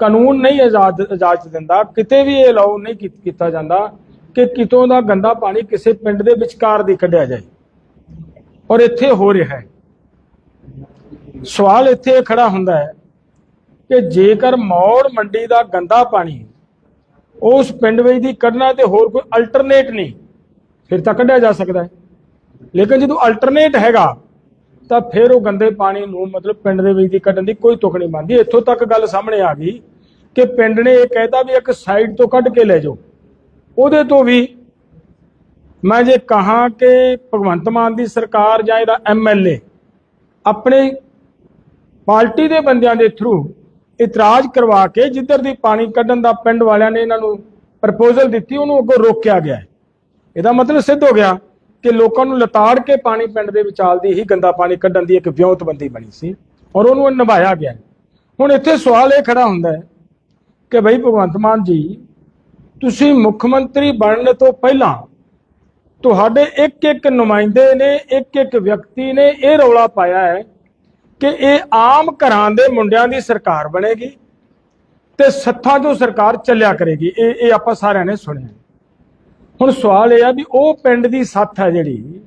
ਕਾਨੂੰਨ ਨਹੀਂ ਆਜ਼ਾਦ ਇਜਾਜ਼ਤ ਦਿੰਦਾ, ਕਿਤੇ ਵੀ ਇਹ ਅਲਾਉ ਨਹੀਂ ਕੀ- ਕੀਤਾ ਜਾਂਦਾ ਕਿ ਕਿਤੋਂ ਦਾ ਗੰਦਾ ਪਾਣੀ ਕਿਸੇ ਪਿੰਡ ਦੇ ਵਿਚਕਾਰ ਦੀ ਕੱਢਿਆ ਜਾਏ। ਔਰ ਇੱਥੇ ਹੋ ਰਿਹਾ ਹੈ। ਸਵਾਲ ਇੱਥੇ ਇਹ ਖੜਾ ਹੁੰਦਾ ਹੈ ਕਿ ਜੇਕਰ ਮੌੜ ਮੰਡੀ ਦਾ ਗੰਦਾ ਪਾਣੀ ਉਸ ਪਿੰਡ ਵਿੱਚ ਦੀ ਕੱਢਣਾ ਤੇ ਹੋਰ ਕੋਈ ਅਲਟਰਨੇਟ ਨਹੀਂ, ਫਿਰ ਤਾਂ ਕੱਢਿਆ ਜਾ ਸਕਦਾ ਹੈ। ਲੇਕਿਨ ਜਦੋਂ ਅਲਟਰਨੇਟ ਹੈਗਾ ਤਾਂ ਫਿਰ ਉਹ ਗੰਦੇ ਪਾਣੀ ਨੂੰ ਮਤਲਬ ਪਿੰਡ ਦੇ ਵਿੱਚ ਦੀ ਕੱਢਣ ਦੀ ਕੋਈ ਤੁਕ ਨਹੀਂ ਬਣਦੀ। ਇੱਥੋਂ ਤੱਕ ਗੱਲ ਸਾਹਮਣੇ ਆ ਗਈ ਕਿ ਪਿੰਡ ਨੇ ਇਹ ਕਹਿਤਾ ਵੀ ਇੱਕ ਸਾਈਡ ਤੋਂ ਕੱਢ ਕੇ ਲੈ ਜਾਓ। ਉਹਦੇ ਤੋਂ ਵੀ ਮੈਂ ਜੇ ਕਹਾਂ ਕਿ ਭਗਵੰਤ ਮਾਨ ਦੀ ਸਰਕਾਰ ਜਾਂ ਇਹਦਾ ਐਮਐਲਏ ਆਪਣੇ ਪਾਰਟੀ ਦੇ ਬੰਦਿਆਂ ਦੇ ਥਰੂ ਇਤਰਾਜ਼ ਕਰਵਾ ਕੇ ਜਿੱਧਰ ਦੀ ਪਾਣੀ ਕੱਢਣ ਦਾ ਪਿੰਡ ਵਾਲਿਆਂ ਨੇ ਇਹਨਾਂ ਨੂੰ ਪ੍ਰਪੋਜ਼ਲ ਦਿੱਤੀ, ਉਹਨੂੰ ਅੱਗੋਂ ਰੋਕਿਆ ਗਿਆ। ਇਹਦਾ ਮਤਲਬ ਸਿੱਧ ਹੋ ਗਿਆ। ਕਿ ਲੋਕਾਂ ਨੂੰ ਲਤਾੜ ਕੇ ਪਾਣੀ ਪਿੰਡ ਦੇ ਵਿਚਾਲ ਦੀ ਹੀ ਗੰਦਾ ਪਾਣੀ ਕੱਢਣ ਦੀ ਇੱਕ ਵਿਉਂਤਬੰਦੀ ਬਣੀ ਸੀ ਔਰ ਉਹਨੂੰ ਨਿਭਾਇਆ ਗਿਆ। ਹੁਣ ਇੱਥੇ ਸਵਾਲ ਇਹ ਖੜਾ ਹੁੰਦਾ ਹੈ ਕਿ ਬਈ ਭਗਵੰਤ ਮਾਨ ਜੀ, ਤੁਸੀਂ ਮੁੱਖ ਮੰਤਰੀ ਬਣਨ ਤੋਂ ਪਹਿਲਾਂ ਤੁਹਾਡੇ ਇੱਕ ਇੱਕ ਨੁਮਾਇੰਦੇ ਨੇ ਇੱਕ ਇੱਕ ਵਿਅਕਤੀ ਨੇ ਇਹ ਰੌਲਾ ਪਾਇਆ ਹੈ ਕਿ ਇਹ ਆਮ ਘਰਾਂ ਦੇ ਮੁੰਡਿਆਂ ਦੀ ਸਰਕਾਰ ਬਣੇਗੀ ਤੇ ਸੱਥਾਂ ਤੋਂ ਸਰਕਾਰ ਚੱਲਿਆ ਕਰੇਗੀ। ਇਹ ਇਹ ਆਪਾਂ ਸਾਰਿਆਂ ਨੇ ਸੁਣਿਆ। ਹੁਣ ਸਵਾਲ ਇਹ ਆ ਵੀ ਉਹ ਪਿੰਡ ਦੀ ਸੱਥ ਹੈ ਜਿਹੜੀ,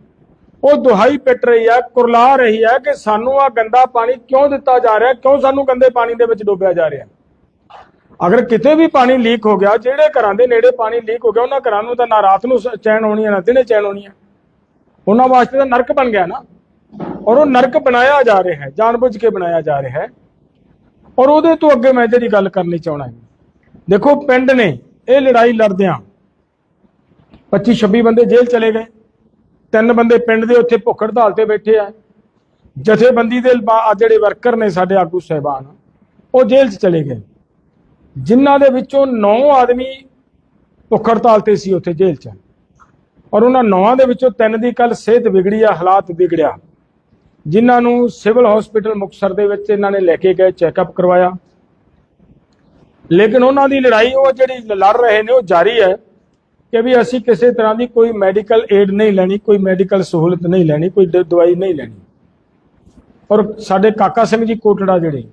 ਉਹ ਦੁਹਾਈ ਪਿੱਟ ਰਹੀ ਹੈ ਕੁਰਲਾ ਰਹੀ ਹੈ ਕਿ ਸਾਨੂੰ ਆ ਗੰਦਾ ਪਾਣੀ ਕਿਉਂ ਦਿੱਤਾ ਜਾ ਰਿਹਾ, ਕਿਉਂ ਸਾਨੂੰ ਗੰਦੇ ਪਾਣੀ ਦੇ ਵਿੱਚ ਡੋਬਿਆ ਜਾ ਰਿਹਾ? ਅਗਰ ਕਿਤੇ ਵੀ ਪਾਣੀ ਲੀਕ ਹੋ ਗਿਆ, ਜਿਹੜੇ ਘਰਾਂ ਦੇ ਨੇੜੇ ਪਾਣੀ ਲੀਕ ਹੋ ਗਿਆ, ਉਹਨਾਂ ਘਰਾਂ ਨੂੰ ਤਾਂ ਨਾ ਰਾਤ ਨੂੰ ਚੈਨ ਹੋਣੀ ਹੈ ਨਾ ਦਿਨੇ ਚੈਨ ਹੋਣੀ ਹੈ ਉਹਨਾਂ ਵਾਸਤੇ ਤਾਂ ਨਰਕ ਬਣ ਗਿਆ ਨਾ। ਔਰ ਉਹ ਨਰਕ ਬਣਾਇਆ ਜਾ ਰਿਹਾ ਹੈ, ਜਾਣਬੁੱਝ ਕੇ ਬਣਾਇਆ ਜਾ ਰਿਹਾ ਹੈ। ਔਰ ਉਹਦੇ ਤੋਂ ਅੱਗੇ ਮੈਂ ਜਿਹੜੀ ਗੱਲ ਕਰਨੀ ਚਾਹਣਾ ਦੇਖੋ, ਪਿੰਡ ਨੇ ਇਹ ਲੜਾਈ ਲੜਦਿਆਂ 25 26 ਬੰਦੇ ਜੇਲ੍ਹ ਚਲੇ ਗਏ। ਤਿੰਨ ਬੰਦੇ ਪਿੰਡ ਦੇ ਉੱਥੇ ਭੁੱਖ ਹੜਤਾਲ ਤੇ ਬੈਠੇ ਆ। ਜਥੇਬੰਦੀ ਦੇ ਬਾ- ਜਿਹੜੇ ਵਰਕਰ ਨੇ ਸਾਡੇ ਆਗੂ ਸਹਿਬਾਨ, ਉਹ ਜੇਲ੍ਹ 'ਚ ਚਲੇ ਗਏ। ਜਿਨ੍ਹਾਂ ਦੇ ਵਿੱਚੋਂ 9 ਆਦਮੀ ਭੁੱਖ ਹੜਤਾਲ ਤੇ ਸੀ ਉੱਥੇ ਜੇਲ੍ਹ 'ਚ। ਔਰ ਉਹਨਾਂ ਨੌਆਂ ਦੇ ਵਿੱਚੋਂ ਤਿੰਨ ਦੀ ਕੱਲ ਸਿਹਤ ਵਿਗੜੀ ਆ, ਹਾਲਾਤ ਵਿਗੜਿਆ। ਜਿਨ੍ਹਾਂ ਨੂੰ ਸਿਵਲ ਹਸਪੀਟਲ ਮੁਕਤਸਰ ਦੇ ਵਿੱਚ ਇਹਨਾਂ ਨੇ ਲੈ ਕੇ ਗਏ, ਚੈੱਕਅਪ ਕਰਵਾਇਆ। ਲੇਕਿਨ ਉਹਨਾਂ ਦੀ ਲੜਾਈ, ਉਹ ਜਿਹੜੀ ਲੜ ਰਹੇ ਨੇ, ਉਹ ਜਾਰੀ ਹੈ। ਕਿ ਵੀ ਅਸੀਂ ਕਿਸੇ ਤਰ੍ਹਾਂ ਦੀ ਕੋਈ ਮੈਡੀਕਲ ਏਡ ਨਹੀਂ ਲੈਣੀ, ਕੋਈ ਮੈਡੀਕਲ ਸਹੂਲਤ ਨਹੀਂ ਲੈਣੀ, ਕੋਈ ਦ- ਦਵਾਈ ਨਹੀਂ ਲੈਣੀ। ਔਰ ਸਾਡੇ ਕਾਕਾ ਸਿੰਘ ਜੀ ਕੋਟੜਾ ਜਿਹੜੇ,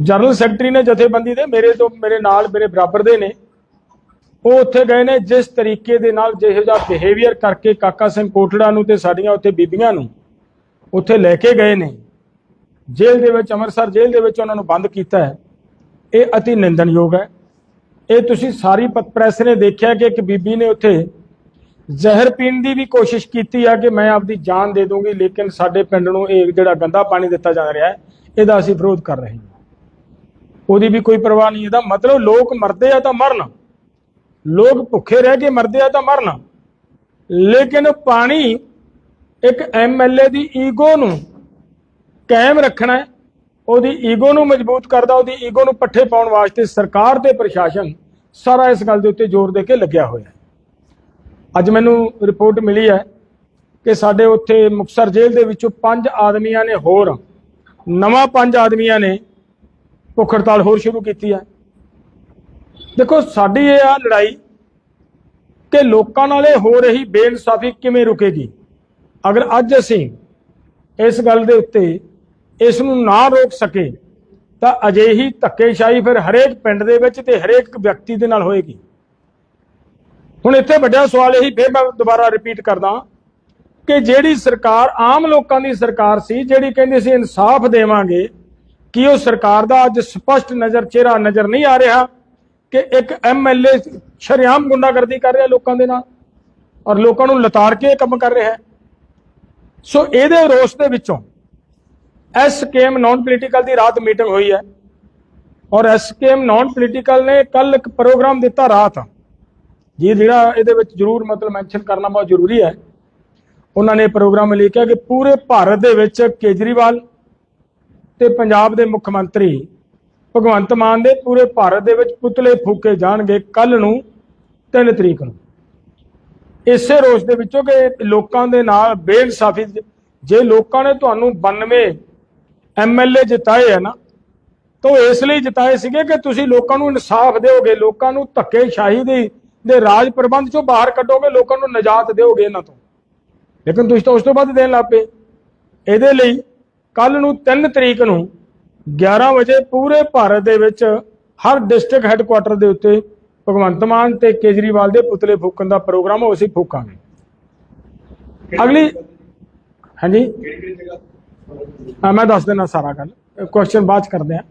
ਜਨਰਲ ਸੈਕਟਰੀ ਨੇ ਜਥੇਬੰਦੀ ਦੇ, ਮੇਰੇ ਤੋਂ, ਮੇਰੇ ਨਾਲ, ਮੇਰੇ ਬਰਾਬਰ ਦੇ ਨੇ। ਉਹ ਉੱਥੇ ਗਏ ਨੇ, ਜਿਸ ਤਰੀਕੇ ਦੇ ਨਾਲ ਜਿਹੋ ਜਿਹਾ ਬਿਹੇਵੀਅਰ ਕਰਕੇ ਕਾਕਾ ਸਿੰਘ ਕੋਟੜਾ ਨੂੰ ਤੇ ਸਾਡੀਆਂ ਉੱਥੇ ਬੀਬੀਆਂ ਨੂੰ ਉੱਥੇ ਲੈ ਕੇ ਗਏ ਨੇ। ਜੇਲ੍ਹ ਦੇ ਵਿੱਚ, ਅੰਮ੍ਰਿਤਸਰ ਜੇਲ੍ਹ ਦੇ ਵਿੱਚ ਉਹਨਾਂ ਨੂੰ ਬੰਦ ਕੀਤਾ ਹੈ। ਇਹ ਅਤੀ ਨਿੰਦਣਯੋਗ ਹੈ। ਇਹ ਤੁਸੀਂ ਸਾਰੀ ਪ- ਪ੍ਰੈਸ ਨੇ ਦੇਖਿਆ ਕਿ ਇੱਕ ਬੀਬੀ ਨੇ ਉੱਥੇ ਜ਼ਹਿਰ ਪੀਣ ਦੀ ਵੀ ਕੋਸ਼ਿਸ਼ ਕੀਤੀ ਆ ਕਿ ਮੈਂ ਆਪਦੀ ਜਾਨ ਦੇ ਦੂੰਗੀ ਲੇਕਿਨ ਸਾਡੇ ਪਿੰਡ ਨੂੰ ਇਹ ਜਿਹੜਾ ਗੰਦਾ ਪਾਣੀ ਦਿੱਤਾ ਜਾ ਰਿਹਾ ਹੈ, ਇਹਦਾ ਅਸੀਂ ਵਿਰੋਧ ਕਰ ਰਹੇ ਹਾਂ। ਉਹਦੀ ਵੀ ਕੋਈ ਪਰਵਾਹ ਨਹੀਂ, ਇਹਦਾ ਮਤਲਬ ਲੋਕ ਮਰਦੇ ਆ ਤਾਂ ਮਰਨ। ਲੋਕ ਭੁੱਖੇ ਰਹਿ ਕੇ ਮਰਦੇ ਆ ਤਾਂ ਮਰਨ। ਲੇਕਿਨ ਪਾਣੀ ਇੱਕ ਐਮਐਲਏ ਦੀ ਈਗੋ ਨੂੰ ਕਾਇਮ ਰੱਖਣਾ ਹੈ। ਉਹਦੀ ਈਗੋ ਨੂੰ ਮਜ਼ਬੂਤ ਕਰਦਾ, ਉਹਦੀ ਈਗੋ ਨੂੰ ਪੱਠੇ ਪਾਉਣ ਵਾਸਤੇ ਸਰਕਾਰ ਤੇ ਪ੍ਰਸ਼ਾਸਨ ਸਾਰਾ ਇਸ ਗੱਲ ਦੇ ਉੱਤੇ ਜ਼ੋਰ ਦੇ ਕੇ ਲੱਗਿਆ ਹੋਇਆ ਹੈ। ਅੱਜ ਮੈਨੂੰ ਰਿਪੋਰਟ ਮਿਲੀ ਹੈ ਕਿ ਸਾਡੇ ਉੱਥੇ ਮੁਕਸਰ ਜੇਲ੍ਹ ਦੇ ਵਿੱਚੋਂ ਪੰਜ ਆਦਮੀਆਂ ਨੇ ਹੋਰ, ਨਵਾਂ ਪੰਜ ਆਦਮੀਆਂ ਨੇ ਭੁੱਖ ਹੜਤਾਲ ਹੋਰ ਸ਼ੁਰੂ ਕੀਤੀ ਹੈ। ਦੇਖੋ, ਸਾਡੀ ਇਹ ਆ ਲੜਾਈ ਕਿ ਲੋਕਾਂ ਨਾਲ ਇਹ ਹੋ ਰਹੀ ਬੇਇਨਸਾਫੀ ਕਿਵੇਂ ਰੁਕੇਗੀ? ਅਗਰ ਅੱਜ ਅਸੀਂ ਇਸ ਗੱਲ ਦੇ ਉੱਤੇ ਇਸ ਨੂੰ ਨਾ ਰੋਕ ਸਕੇ, ਤਾਂ ਅਜਿਹੀ ਧੱਕੇਸ਼ਾਹੀ ਫਿਰ ਹਰੇਕ ਪਿੰਡ ਦੇ ਵਿੱਚ ਤੇ ਹਰੇਕ ਵਿਅਕਤੀ ਦੇ ਨਾਲ ਹੋਏਗੀ। ਹੁਣ ਇੱਥੇ ਵੱਡਾ ਸਵਾਲ ਇਹੀ ਫਿਰ ਮੈਂ ਦੁਬਾਰਾ ਰਿਪੀਟ ਕਰਦਾ ਕਿ ਜਿਹੜੀ ਸਰਕਾਰ ਆਮ ਲੋਕਾਂ ਦੀ ਸਰਕਾਰ ਸੀ, ਜਿਹੜੀ ਕਹਿੰਦੀ ਸੀ ਇਨਸਾਫ ਦੇਵਾਂਗੇ, ਕੀ ਉਹ ਸਰਕਾਰ ਦਾ ਅੱਜ ਸਪਸ਼ਟ ਨਜ਼ਰ, ਚਿਹਰਾ ਨਜ਼ਰ ਨਹੀਂ ਆ ਰਿਹਾ ਕਿ ਇੱਕ ਐਮਐਲਏ ਸ਼ਰੇਆਮ ਗੁੰਡਾਗਰਦੀ ਕਰ ਰਿਹਾ ਲੋਕਾਂ ਦੇ ਨਾਲ ਔਰ ਲੋਕਾਂ ਨੂੰ ਲਤਾੜ ਕੇ ਇਹ ਕੰਮ ਕਰ ਰਿਹਾ ਸੋ ਇਹਦੇ ਰੋਸ ਦੇ ਵਿੱਚੋਂ ਐਸਕੇਐਮ ਨਾਨ ਪੋਲੀਟੀਕਲ ਦੀ ਰਾਤ ਮੀਟਿੰਗ ਹੋਈ ਹੈ। ਔਰ ਐਸਕੇਐਮ ਨਾਨ ਪੋਲੀਟੀਕਲ ਨੇ ਕੱਲ ਇੱਕ ਪ੍ਰੋਗਰਾਮ ਦਿੱਤਾ ਰਾਤ। ਜੀ ਜਿਹੜਾ ਇਹਦੇ ਵਿੱਚ ਜ਼ਰੂਰ ਮਤਲਬ ਮੈਂਸ਼ਨ ਕਰਨਾ ਬਹੁਤ ਜ਼ਰੂਰੀ ਹੈ। ਉਹਨਾਂ ਨੇ ਪ੍ਰੋਗਰਾਮ ਲਿਖਿਆ ਕਿ ਪੂਰੇ ਭਾਰਤ ਦੇ ਵਿੱਚ ਕੇਜਰੀਵਾਲ ਤੇ ਪੰਜਾਬ ਦੇ ਮੁੱਖ ਮੰਤਰੀ ਭਗਵੰਤ ਮਾਨ ਦੇ ਪੂਰੇ ਭਾਰਤ ਦੇ ਵਿੱਚ ਪੁਤਲੇ ਫੂਕੇ ਜਾਣਗੇ ਕੱਲ ਨੂੰ 3 ਤਰੀਕ ਨੂੰ। ਇਸੇ ਰੋਸ ਦੇ ਵਿੱਚੋਂ ਕਿ ਲੋਕਾਂ ਦੇ ਨਾਲ ਬੇਇਨਸਾਫੀ, ਜੇ ਲੋਕਾਂ ਨੇ ਤੁਹਾਨੂੰ 92 ਐਮਐਲਏ ਜਿਤਾਏ ਹੈ ਨਾ, ਤਾਂ ਉਹ ਇਸ ਲਈ ਜਿਤਾਏ ਸੀਗੇ ਕਿ ਤੁਸੀਂ ਲੋਕਾਂ ਨੂੰ ਇਨਸਾਫ ਦਿਓਗੇ, ਲੋਕਾਂ ਨੂੰ ਧੱਕੇਸ਼ਾਹੀ ਦੇ ਦੇ ਰਾਜ ਪ੍ਰਬੰਧ ਚੋਂ ਬਾਹਰ ਕੱਢੋਗੇ, ਲੋਕਾਂ ਨੂੰ ਨਜਾਤ ਦਿਓਗੇ ਇਹਨਾਂ ਤੋਂ। ਲੇਕਿਨ ਤੁਸੀਂ ਤਾਂ ਉਸ ਤੋਂ ਬਾਅਦ ਦੇਣ ਲੱਗ ਪਏ। ਇਹਦੇ ਲਈ ਕੱਲ ਨੂੰ 3 ਤਰੀਕ ਨੂੰ 11 ਵਜੇ ਪੂਰੇ ਭਾਰਤ ਦੇ ਵਿੱਚ ਹਰ ਡਿਸਟ੍ਰਿਕਟ ਹੈੱਡਕੁਆਟਰ ਦੇ ਉੱਤੇ ਭਗਵੰਤ ਮਾਨ ਤੇ ਕੇਜਰੀਵਾਲ ਦੇ ਪੁਤਲੇ ਫੂਕਣ ਦਾ ਪ੍ਰੋਗਰਾਮ ਉਹ ਅਸੀਂ ਫੂਕਾਂਗੇ। ਅਗਲੀ ਹਾਂਜੀ? ਹਾਂ, ਮੈਂ ਦੱਸ ਦੇਣਾ ਸਾਰਾ ਗੱਲ। ਕੁਐਸਚਨ ਬਾਅਦ 'ਚ ਕਰਦੇ ਆ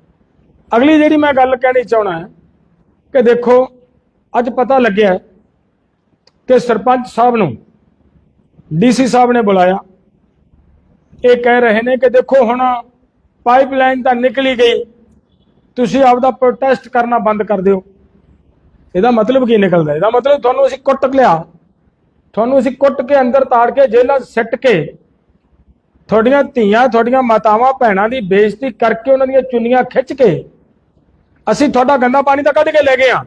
ਅਗਲੀ ਜਿਹੜੀ ਮੈਂ ਗੱਲ ਕਹਿਣੀ ਚਾਹਣਾ ਹੈ, ਕਿ ਦੇਖੋ, ਅੱਜ ਪਤਾ ਲੱਗਿਆ ਕਿ ਸਰਪੰਚ ਸਾਹਿਬ ਨੂੰ ਡੀਸੀ ਸਾਹਿਬ ਨੇ ਬੁਲਾਇਆ। ਇਹ ਕਹਿ ਰਹੇ ਨੇ ਕਿ ਦੇਖੋ, ਹੁਣ ਪਾਈਪਲਾਈਨ ਤਾਂ ਨਿਕਲੀ ਗਈ। ਤੁਸੀਂ ਆਪਦਾ ਪ੍ਰੋਟੈਸਟ ਕਰਨਾ ਬੰਦ ਕਰ ਦਿਓ। ਇਹਦਾ ਮਤਲਬ ਕੀ ਨਿਕਲਦਾ? ਇਹਦਾ ਮਤਲਬ ਤੁਹਾਨੂੰ ਅਸੀਂ ਕੁੱਟ ਲਿਆ। ਤੁਹਾਨੂੰ ਅਸੀਂ ਕੁੱਟ ਕੇ ਅੰਦਰ ਤਾੜ ਕੇ ਜੇਲ੍ਹਾਂ 'ਚ ਸਿੱਟ ਕੇ ਤੁਹਾਡੀਆਂ ਧੀਆਂ, ਤੁਹਾਡੀਆਂ ਮਾਤਾਵਾਂ, ਭੈਣਾਂ ਦੀ ਬੇਇੱਜ਼ਤੀ ਕਰਕੇ ਉਹਨਾਂ ਦੀਆਂ ਚੁੰਨੀਆਂ ਖਿੱਚ ਕੇ ਅਸੀਂ ਤੁਹਾਡਾ ਗੰਦਾ ਪਾਣੀ ਤਾਂ ਕੱਢ ਕੇ ਲੈ ਗਏ ਆ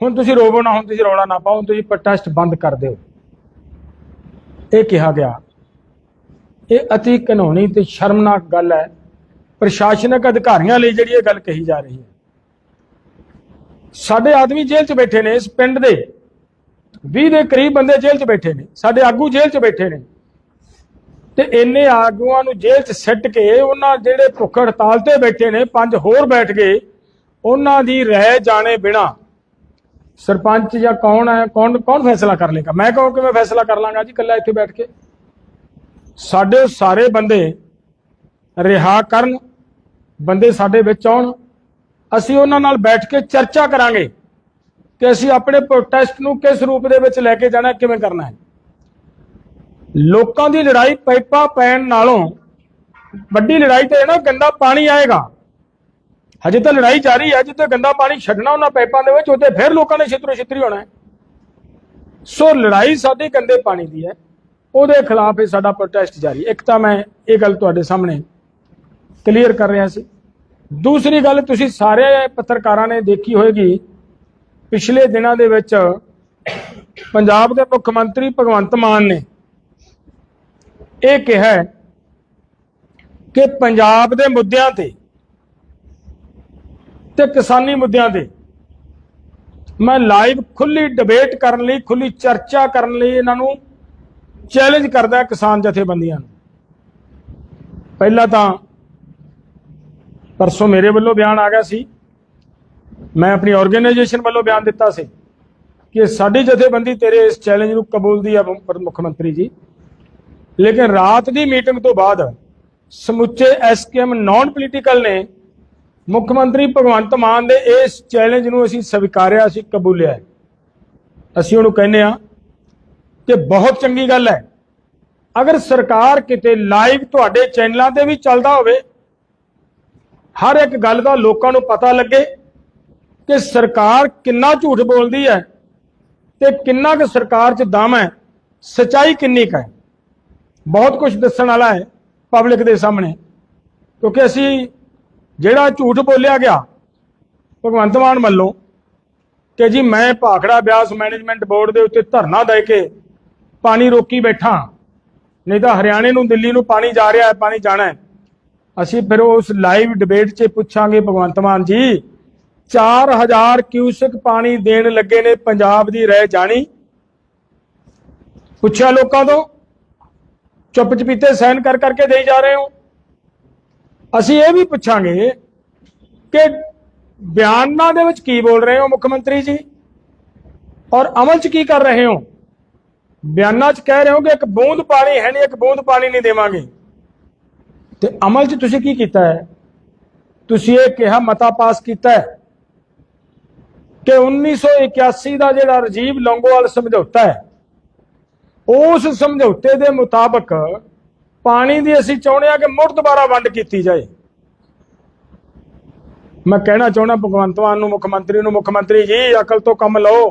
ਹੁਣ ਤੁਸੀਂ ਰੋਵੋ ਨਾ, ਹੁਣ ਤੁਸੀਂ ਰੌਲਾ ਨਾ ਪਾਓ ਤੁਸੀਂ ਪ੍ਰੋਟੈਸਟ ਬੰਦ ਕਰ ਦਿਓ। ਇਹ ਕਿਹਾ ਗਿਆ। ਇਹ ਅਤੀ ਕਾਨੂੰਨੀ ਤੇ ਸ਼ਰਮਨਾਕ ਗੱਲ ਹੈ। ਪ੍ਰਸ਼ਾਸਨਿਕ ਅਧਿਕਾਰੀਆਂ ਲਈ ਜਿਹੜੀ ਇਹ ਗੱਲ ਕਹੀ ਜਾ ਰਹੀ ਹੈ। ਸਾਡੇ ਆਦਮੀ ਜੇਲ੍ਹ 'ਚ ਬੈਠੇ ਨੇ ਇਸ ਪਿੰਡ ਦੇ। 20 ਦੇ ਕਰੀਬ ਬੰਦੇ ਜੇਲ੍ਹ 'ਚ ਬੈਠੇ ਨੇ। ਸਾਡੇ ਆਗੂ ਜੇਲ੍ਹ 'ਚ ਬੈਠੇ ਨੇ। ਤੇ ਇੰਨੇ ਆਗੂਆਂ ਨੂੰ ਜੇਲ੍ਹ 'ਚ ਸਿੱਟ ਕੇ ਉਹਨਾਂ ਜਿਹੜੇ ਭੁੱਖ ਹੜਤਾਲ ਤੇ ਬੈਠੇ ਨੇ, ਪੰਜ ਹੋਰ ਬੈਠ ਗਏ, ਉਹਨਾਂ ਦੀ ਰਹਿ ਜਾਣੇ ਬਿਨਾ ਸਰਪੰਚ ਜਾਂ ਕੌਣ ਹੈ, ਕੌਣ ਕੌਣ ਫੈਸਲਾ ਕਰ ਲੇਗਾ? ਮੈਂ ਕਹੋ ਕਿ ਮੈਂ ਫੈਸਲਾ ਕਰ ਲਾਂਗਾ ਜੀ, ਇਕੱਲਾ ਇੱਥੇ ਬੈਠ ਕੇ। ਸਾਡੇ ਸਾਰੇ ਬੰਦੇ ਰਿਹਾ ਕਰਨ, ਬੰਦੇ ਸਾਡੇ ਵਿੱਚ ਆਉਣ, ਅਸੀਂ ਉਹਨਾਂ ਨਾਲ ਬੈਠ ਕੇ ਚਰਚਾ ਕਰਾਂਗੇ ਕਿ ਅਸੀਂ ਆਪਣੇ ਪ੍ਰੋਟੈਸਟ ਨੂੰ ਕਿਸ ਰੂਪ ਦੇ ਵਿੱਚ ਲੈ ਕੇ ਜਾਣਾ ਕਿਵੇਂ ਕਰਨਾ ਹੈ। ਲੋਕਾਂ ਦੀ ਲੜਾਈ ਪਾਈਪਾਂ ਪੈਣ ਨਾਲੋਂ ਵੱਡੀ ਲੜਾਈ ਤੇ ਨਾ ਗੰਦਾ ਪਾਣੀ ਆਏਗਾ। ਹਜੇ ਤਾਂ ਲੜਾਈ ਜਾਰੀ ਹੈ, ਜਿੱਥੇ ਗੰਦਾ ਪਾਣੀ ਛੱਡਣਾ ਉਹਨਾਂ ਪਾਈਪਾਂ ਦੇ ਵਿੱਚ, ਉੱਥੇ ਫਿਰ ਲੋਕਾਂ ਨੇ ਛਿੱਤਰੋ ਛਿੱਤਰੀ ਹੋਣਾ ਹੈ। ਸੋ ਲੜਾਈ ਸਾਡੀ ਗੰਦੇ ਪਾਣੀ ਦੀ ਹੈ। ਉਹਦੇ ਖਿਲਾਫ ਇਹ ਸਾਡਾ ਪ੍ਰੋਟੈਸਟ ਜਾਰੀ ਇੱਕ ਤਾਂ ਮੈਂ ਇਹ ਗੱਲ ਤੁਹਾਡੇ ਸਾਹਮਣੇ ਕਲੀਅਰ ਕਰ ਰਿਹਾ ਸੀ। ਦੂਸਰੀ ਗੱਲ, ਤੁਸੀਂ ਸਾਰੇ ਪੱਤਰਕਾਰਾਂ ਨੇ ਦੇਖੀ ਹੋਏਗੀ, ਪਿਛਲੇ ਦਿਨਾਂ ਦੇ ਵਿੱਚ ਪੰਜਾਬ ਦੇ ਮੁੱਖ ਮੰਤਰੀ ਭਗਵੰਤ ਮਾਨ ਨੇ ਇਹ ਕਿਹਾ ਕਿ ਪੰਜਾਬ ਦੇ ਮੁੱਦਿਆਂ ਤੇ ਤੇ ਕਿਸਾਨੀ ਮੁੱਦਿਆਂ ਤੇ ਮੈਂ ਲਾਈਵ ਖੁੱਲੀ ਡਿਬੇਟ ਕਰਨ ਲਈ, ਖੁੱਲੀ ਚਰਚਾ ਕਰਨ ਲਈ ਇਹਨਾਂ ਨੂੰ ਚੈਲੰਜ ਕਰਦਾ ਕਿਸਾਨ ਜਥੇਬੰਦੀਆਂ ਨੂੰ। ਪਹਿਲਾਂ ਤਾਂ ਪਰਸੋਂ ਮੇਰੇ ਵੱਲੋਂ ਬਿਆਨ ਆ ਗਿਆ ਸੀ। ਮੈਂ ਆਪਣੀ ਆਰਗੇਨਾਈਜੇਸ਼ਨ ਵੱਲੋਂ ਬਿਆਨ ਦਿੱਤਾ ਸੀ ਕਿ ਸਾਡੀ ਜਥੇਬੰਦੀ ਤੇਰੇ ਇਸ ਚੈਲੰਜ ਨੂੰ ਕਬੂਲਦੀ ਆ ਮੁੱਖ ਮੰਤਰੀ ਜੀ। ਲੇਕਿਨ ਰਾਤ ਦੀ ਮੀਟਿੰਗ ਤੋਂ ਬਾਅਦ ਸਮੁੱਚੇ ਐਸਕੇਐਮ ਨਾਨ ਪੋਲੀਟੀਕਲ ਨੇ ਮੁੱਖ ਮੰਤਰੀ ਭਗਵੰਤ ਮਾਨ ਦੇ ਇਸ ਚੈਲੰਜ ਨੂੰ ਅਸੀਂ ਸਵੀਕਾਰਿਆ, ਅਸੀਂ ਕਬੂਲਿਆ ਅਸੀਂ ਉਹਨੂੰ ਕਹਿੰਦੇ ਆ ਕਿ ਬਹੁਤ ਚੰਗੀ ਗੱਲ ਹੈ। ਅਗਰ ਸਰਕਾਰ ਕਿਤੇ ਲਾਈਵ ਤੁਹਾਡੇ ਚੈਨਲਾਂ ਤੇ ਵੀ ਚੱਲਦਾ ਹੋਵੇ, ਹਰ ਇੱਕ ਗੱਲ ਦਾ ਲੋਕਾਂ ਨੂੰ ਪਤਾ ਲੱਗੇ ਕਿ ਸਰਕਾਰ ਕਿੰਨਾ ਝੂਠ ਬੋਲਦੀ ਹੈ ਤੇ ਕਿੰਨਾ ਕੁ ਸਰਕਾਰ 'ਚ ਦਮ ਹੈ, ਸਚਾਈ ਕਿੰਨੀ ਕੁ ਹੈ। ਬਹੁਤ ਕੁਝ ਦੱਸਣ ਵਾਲਾ ਹੈ ਪਬਲਿਕ ਦੇ ਸਾਹਮਣੇ। ਕਿਉਂਕਿ ਅਸੀਂ ਜਿਹੜਾ ਝੂਠ ਬੋਲਿਆ ਗਿਆ, ਭਗਵੰਤ ਮਾਨ ਵੱਲੋਂ, ਕਿ ਜੀ ਮੈਂ ਭਾਖੜਾ ਬਿਆਸ ਮੈਨੇਜਮੈਂਟ ਬੋਰਡ ਦੇ ਉੱਤੇ ਧਰਨਾ ਦੇ ਕੇ ਪਾਣੀ ਰੋਕੀ ਬੈਠਾ, ਨਹੀਂ ਤਾਂ ਹਰਿਆਣੇ ਨੂੰ, ਦਿੱਲੀ ਨੂੰ ਪਾਣੀ ਜਾ ਰਿਹਾ ਹੈ, ਪਾਣੀ ਜਾਣਾ ਹੈ। ਅਸੀਂ ਫਿਰ ਉਸ ਲਾਈਵ ਡਿਬੇਟ 'ਚ ਪੁੱਛਾਂਗੇ ਭਗਵੰਤ ਮਾਨ ਜੀ 4000 ਕਿਊਸਕ ਪਾਣੀ ਦੇਣ ਲੱਗੇ ਨੇ, ਪੰਜਾਬ ਦੀ ਰਹਿ ਜਾਣੀ। ਪੁੱਛਿਆ ਲੋਕਾਂ ਤੋਂ। ਚੁੱਪ ਚਪੀਤੇ ਸਾਈਨ ਕਰ ਕਰਕੇ ਦੇਈ ਜਾ ਰਹੇ ਹੋ। ਅਸੀਂ ਇਹ ਵੀ ਪੁੱਛਾਂਗੇ ਕਿ ਬਿਆਨਾਂ ਦੇ ਵਿੱਚ ਕੀ ਬੋਲ ਰਹੇ ਹੋ ਮੁੱਖ ਮੰਤਰੀ ਜੀ? ਔਰ ਅਮਲ 'ਚ ਕੀ ਕਰ ਰਹੇ ਹੋ? ਬਿਆਨਾਂ 'ਚ ਕਹਿ ਰਹੇ ਹੋ ਕਿ ਇੱਕ ਬੂੰਦ ਪਾਣੀ ਹੈ ਨਹੀਂ, ਇੱਕ ਬੂੰਦ ਪਾਣੀ ਨਹੀਂ ਦੇਵਾਂਗੇ। ਤੇ ਅਮਲ 'ਚ ਤੁਸੀਂ ਕੀ ਕੀਤਾ ਹੈ? ਤੁਸੀਂ ਇਹ ਕਿਹਾ ਮਤਾ ਪਾਸ ਕੀਤਾ ਹੈ ਕਿ 1981 ਦਾ ਜਿਹੜਾ ਰਜੀਵ ਲੰਗੋਵਾਲ ਸਮਝੌਤਾ ਹੈ ਉਸ ਸਮਝੌਤੇ ਦੇ ਮੁਤਾਬਕ ਪਾਣੀ ਦੀ ਅਸੀਂ ਚਾਹੁੰਦੇ ਆ ਕਿ ਮੁੜ ਦੁਬਾਰਾ ਵੰਡ ਕੀਤੀ ਜਾਏ। ਮੈਂ ਕਹਿਣਾ ਚਾਹੁੰਦਾ ਭਗਵੰਤ ਮਾਨ ਨੂੰ, ਮੁੱਖ ਮੰਤਰੀ ਨੂੰ, ਮੁੱਖ ਮੰਤਰੀ ਜੀ, ਅਕਲ ਤੋਂ ਕੰਮ ਲਓ।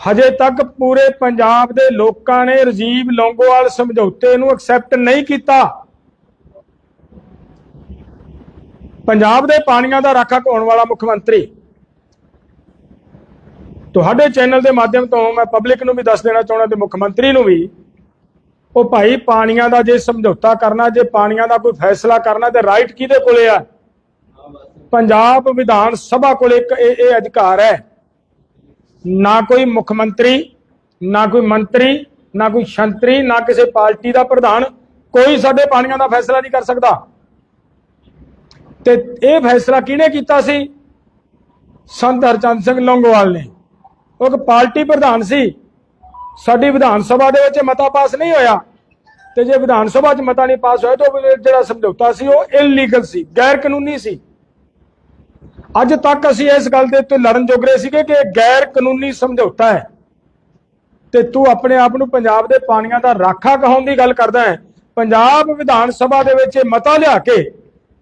ਹਜੇ ਤੱਕ ਪੂਰੇ ਪੰਜਾਬ ਦੇ ਲੋਕਾਂ ਨੇ ਰਜੀਵ ਲੌਂਗੋਵਾਲ ਸਮਝੌਤੇ ਨੂੰ ਐਕਸੈਪਟ ਨਹੀਂ ਕੀਤਾ। ਪੰਜਾਬ ਦੇ ਪਾਣੀਆਂ ਦਾ ਰਾਖਾ ਹੋਣ ਵਾਲਾ ਮੁੱਖ ਮੰਤਰੀ। ਤੁਹਾਡੇ ਚੈਨਲ ਦੇ ਮਾਧਿਅਮ ਤੋਂ ਮੈਂ ਪਬਲਿਕ ਨੂੰ ਵੀ ਦੱਸ ਦੇਣਾ ਚਾਹੁੰਦਾ ਤੇ ਮੁੱਖ ਮੰਤਰੀ ਨੂੰ ਵੀ, ਉਹ ਭਾਈ ਪਾਣੀਆਂ ਦਾ ਜੇ ਸਮਝੌਤਾ ਕਰਨਾ, ਜੇ ਪਾਣੀਆਂ ਦਾ ਕੋਈ ਫੈਸਲਾ ਕਰਨਾ, ਤੇ ਰਾਈਟ ਕਿਹਦੇ ਕੋਲੇ ਆ? ਪੰਜਾਬ ਵਿਧਾਨ ਸਭਾ ਕੋਲ ਇੱਕ ਇਹ ਅਧਿਕਾਰ ਹੈ। ਨਾ ਕੋਈ ਮੁੱਖ ਮੰਤਰੀ, ਨਾ ਕੋਈ ਮੰਤਰੀ, ਨਾ ਕੋਈ ਸ਼ੰਤਰੀ, ਨਾ ਕਿਸੇ ਪਾਰਟੀ ਦਾ ਪ੍ਰਧਾਨ ਕੋਈ ਸਾਡੇ ਪਾਣੀਆਂ ਦਾ ਫੈਸਲਾ ਨਹੀਂ ਕਰ ਸਕਦਾ। ਤੇ ਇਹ ਫੈਸਲਾ ਕਿਹਨੇ ਕੀਤਾ ਸੀ? ਸੰਤ ਹਰਚੰਦ ਸਿੰਘ ਲੌਂਗੋਵਾਲ ਨੇ। ਉਹ ਇੱਕ ਪਾਰਟੀ ਪ੍ਰਧਾਨ ਸੀ। ਸਾਡੀ ਵਿਧਾਨ ਸਭਾ ਦੇ ਵਿੱਚ ਮਤਾ ਪਾਸ ਨਹੀਂ ਹੋਇਆ। ਤੇ ਜੇ ਵਿਧਾਨ ਸਭਾ 'ਚ ਮਤਾ ਨਹੀਂ ਪਾਸ ਹੋਇਆ ਤਾਂ ਉਹ ਜਿਹੜਾ ਸਮਝੌਤਾ ਸੀ ਉਹ ਇਲੀਗਲ ਸੀ ਗੈਰ ਕਾਨੂੰਨੀ ਸੀ। ਅੱਜ ਤੱਕ ਅਸੀਂ ਇਸ ਗੱਲ ਦੇ ਉੱਤੇ ਲੜਨ ਜੋਗਰੇ ਸੀਗੇ ਕਿ ਇਹ ਗੈਰ ਕਾਨੂੰਨੀ ਸਮਝੌਤਾ ਹੈ। ਤੇ ਤੂੰ ਆਪਣੇ ਆਪ ਨੂੰ ਪੰਜਾਬ ਦੇ ਪਾਣੀਆਂ ਦਾ ਰਾਖਾ ਕਹਾਉਣ ਦੀ ਗੱਲ ਕਰਦਾ ਹੈ। ਪੰਜਾਬ ਵਿਧਾਨ ਸਭਾ ਦੇ ਵਿੱਚ ਇਹ ਮਤਾ ਲਿਆ ਕੇ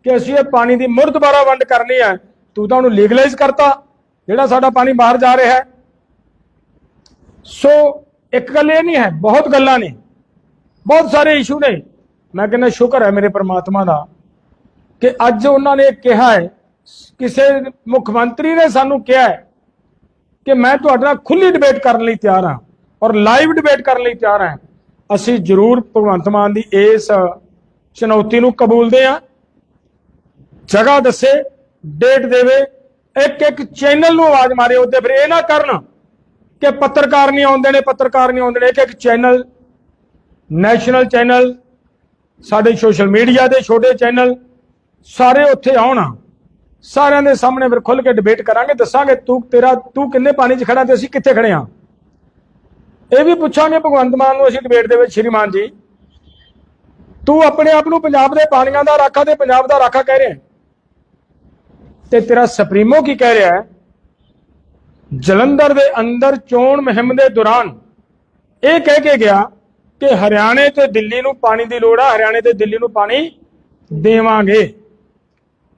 ਕਿ ਅਸੀਂ ਇਹ ਪਾਣੀ ਦੀ ਮੁੜ ਦੁਬਾਰਾ ਵੰਡ ਕਰਨੀ ਹੈ। ਤੂੰ ਤਾਂ ਉਹਨੂੰ ਲੀਗਲਾਈਜ਼ ਕਰਤਾ। ਜਿਹੜਾ ਸਾਡਾ ਪਾਣੀ ਬਾਹਰ ਜਾ ਰਿਹਾ ਹੈ ਸੋ ਇੱਕ ਗੱਲ ਇਹ ਨਹੀਂ ਹੈ, ਬਹੁਤ ਗੱਲਾਂ ਨੇ, ਬਹੁਤ ਸਾਰੇ ਇਸ਼ੂ ਨੇ। ਮੈਂ ਕਹਿੰਦਾ ਸ਼ੁਕਰ ਹੈ ਮੇਰੇ ਪ੍ਰਮਾਤਮਾ ਦਾ ਕਿ ਅੱਜ ਉਹਨਾਂ ਨੇ ਕਿਹਾ ਹੈ, ਕਿਸੇ ਮੁੱਖ ਮੰਤਰੀ ਨੇ ਸਾਨੂੰ ਕਿਹਾ ਹੈ ਕਿ ਮੈਂ ਤੁਹਾਡੇ ਨਾਲ ਖੁੱਲੀ ਡਿਬੇਟ ਕਰਨ ਲਈ ਤਿਆਰ ਹਾਂ ਔਰ ਲਾਈਵ ਡਿਬੇਟ ਕਰਨ ਲਈ ਤਿਆਰ ਹਾਂ। ਅਸੀਂ ਜ਼ਰੂਰ ਭਗਵੰਤ ਮਾਨ ਦੀ ਇਸ ਚੁਣੌਤੀ ਨੂੰ ਕਬੂਲਦੇ ਹਾਂ। ਜਗ੍ਹਾ ਦੱਸੇ ਡੇਟ ਦੇਵੇ ਇੱਕ ਇੱਕ ਚੈਨਲ ਨੂੰ ਆਵਾਜ਼ ਮਾਰੇ ਉੱਤੇ ਫਿਰ ਇਹ ਨਾ ਕਰਨ ਕਿ ਪੱਤਰਕਾਰ ਨਹੀਂ ਆਉਂਦੇ ਨੇ, ਪੱਤਰਕਾਰ ਨਹੀਂ ਆਉਂਦੇ ਨੇ। ਇੱਕ ਇੱਕ ਚੈਨਲ, ਨੈਸ਼ਨਲ ਚੈਨਲ, ਸਾਡੇ ਸੋਸ਼ਲ ਮੀਡੀਆ ਦੇ ਛੋਟੇ ਚੈਨਲ, ਸਾਰੇ ਉੱਥੇ ਆਉਣ। ਸਾਰਿਆਂ ਦੇ ਸਾਹਮਣੇ ਫਿਰ ਖੁੱਲ ਕੇ ਡਿਬੇਟ ਕਰਾਂਗੇ, ਦੱਸਾਂਗੇ ਤੂੰ ਤੇਰਾ, ਤੂੰ ਕਿੰਨੇ ਪਾਣੀ 'ਚ ਖੜਾ ਤੇ ਅਸੀਂ ਕਿੱਥੇ ਖੜੇ ਹਾਂ ਇਹ ਵੀ ਪੁੱਛਾਂਗੇ ਭਗਵੰਤ ਮਾਨ ਨੂੰ ਅਸੀਂ ਡਿਬੇਟ ਦੇ ਵਿੱਚ ਸ਼੍ਰੀਮਾਨ ਜੀ। ਤੂੰ ਆਪਣੇ ਆਪ ਨੂੰ ਪੰਜਾਬ ਦੇ ਪਾਣੀਆਂ ਦਾ ਰਾਖਾ ਤੇ ਪੰਜਾਬ ਦਾ ਰਾਖਾ ਕਹਿ ਰਿਹਾ ਤੇ ਤੇਰਾ ਸੁਪਰੀਮੋ ਕੀ ਕਹਿ ਰਿਹਾ ਹੈ? ਜਲੰਧਰ ਦੇ ਅੰਦਰ ਚੋਣ ਮੁਹਿੰਮ ਦੇ ਦੌਰਾਨ ਇਹ ਕਹਿ ਕੇ ਗਿਆ ਕਿ ਹਰਿਆਣੇ ਤੇ ਦਿੱਲੀ ਨੂੰ ਪਾਣੀ ਦੀ ਲੋੜ ਆ, ਹਰਿਆਣੇ ਤੇ ਦਿੱਲੀ ਨੂੰ ਪਾਣੀ ਦੇਵਾਂਗੇ।